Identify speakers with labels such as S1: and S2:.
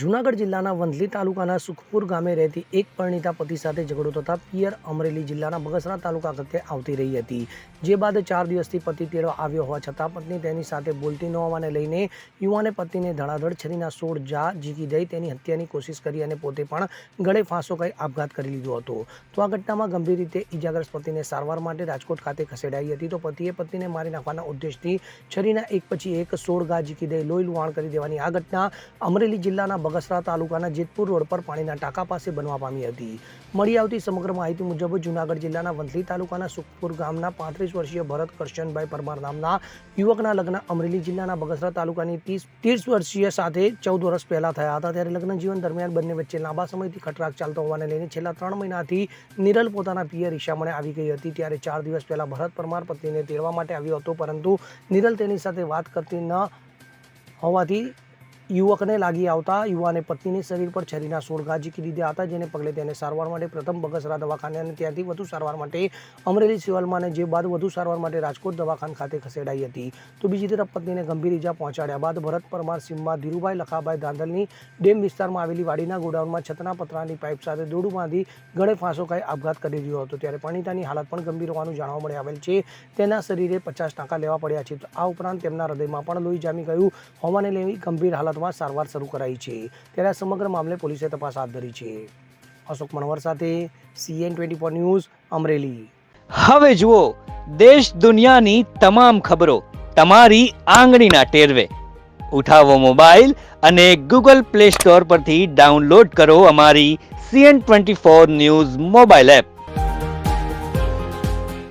S1: જૂનાગઢ જિલ્લાના વંથલી તાલુકાના સુખપુર ગામે રહેતી એક પરિણીતા પતિ સાથે ઝઘડો થતાં પિયર અમરેલી જિલ્લાના બગસરા તાલુકા ખાતે આવતી રહી હતી. જે બાદ ચાર દિવસથી પતિ તેડવા આવ્યો હોવા છતાં પત્ની તેની સાથે બોલતી ન હોવાને લઈને યુવાને પતિને ધડાધડ છરીના સોળ જા ઝીકી દઈ તેની હત્યાની કોશિશ કરી અને પોતે પણ ગળે ફાંસો કરી આપઘાત કરી લીધો હતો. તો આ ઘટનામાં ગંભીર રીતે ઇજાગ્રસ્ત પતિને સારવાર માટે રાજકોટ ખાતે ખસેડાઈ હતી. તો પતિએ પત્નીને મારી નાખવાના ઉદ્દેશથી છરીના એક પછી એક સોળ ગા જીકી દઈ લોહી લુહાણ કરી દેવાની આ ઘટના અમરેલી જિલ્લાના બગસરા તાલુકાના જેતપુર રોડ પર પાણીના ટાંકા પાસે બનવા પામી હતી. મળી આવતી સમગ્ર માહિતી મુજબ જૂનાગઢ જિલ્લાના વંથલી તાલુકાના સુખપુર ગામના પાંત્રીસ વર્ષીય ભરત કરશનભાઈ પરમાર નામના યુવકના લગ્ન અમરેલી જિલ્લાના બગસરા તાલુકાની ત્રીસ ત્રીસ વર્ષીય સાથે ચૌદ વર્ષ પહેલા થયા હતા. ત્યારે લગ્ન જીવન દરમિયાન બંને વચ્ચે લાંબા સમયથી ખટરાક ચાલતો હોવાને લઈને છેલ્લા ત્રણ મહિનાથી નિરલ પોતાના પિયર ઈશામણે આવી ગઈ હતી. ત્યારે ચાર દિવસ પહેલા ભરત પરમાર પત્નીને તેડવા માટે આવ્યો હતો, પરંતુ નિરલ તેની સાથે વાત કરતી ન હોવાથી યુવકને લાગી આવતા યુવાને પત્નીને શરીર પર છરીના સોળ ઘા ઝીકી દીધા હતા, જેને પગલે તેને સારવાર માટે પ્રથમ બગસરા દવાખાને અને ત્યાંથી વધુ સારવાર માટે અમરેલી સિવિલમાં જે બાદ વધુ સારવાર માટે રાજકોટ દવાખાન ખાતે ખસેડાઈ હતી. તો બીજી તરફ પત્નીને ગંભીર ઈજા પહોંચાડ્યા બાદ ભરત પરમાર સિંહમાં ધીરુભાઈ લખાભાઈ ધાંધલની ડેમ વિસ્તારમાં આવેલી વાડીના ગોડાઉનમાં છતના પતરાની પાઇપ સાથે દોડું બાંધી ગળે ફાંસો ખાઈ આપઘાત કરી રહ્યો હતો. ત્યારે પરિણીતાની હાલત પણ ગંભીર હોવાનું જાણવા મળી આવેલ છે. તેના શરીરે પચાસ ટાંકા લેવા પડ્યા છે. આ ઉપરાંત તેમના હૃદયમાં પણ લોહી જામી ગયું હોવાને લઈ ગંભીર હાલતમાં સારવાર શરૂ કરાઈ છે. ત્યારે આ સમગ્ર મામલે પોલીસે તપાસ હાથ ધરી છે. અશોક મનવર સાથે CN twenty four news, Amreli.
S2: હવે જુઓ, દેશ દુનિયાની તમામ ખબરો તમારી આંગળીના ટેરવે. ઉઠાવો મોબાઈલ અને ગૂગલ પ્લે સ્ટોર પરથી ડાઉનલોડ કરો અમારી CN twenty four news mobile app.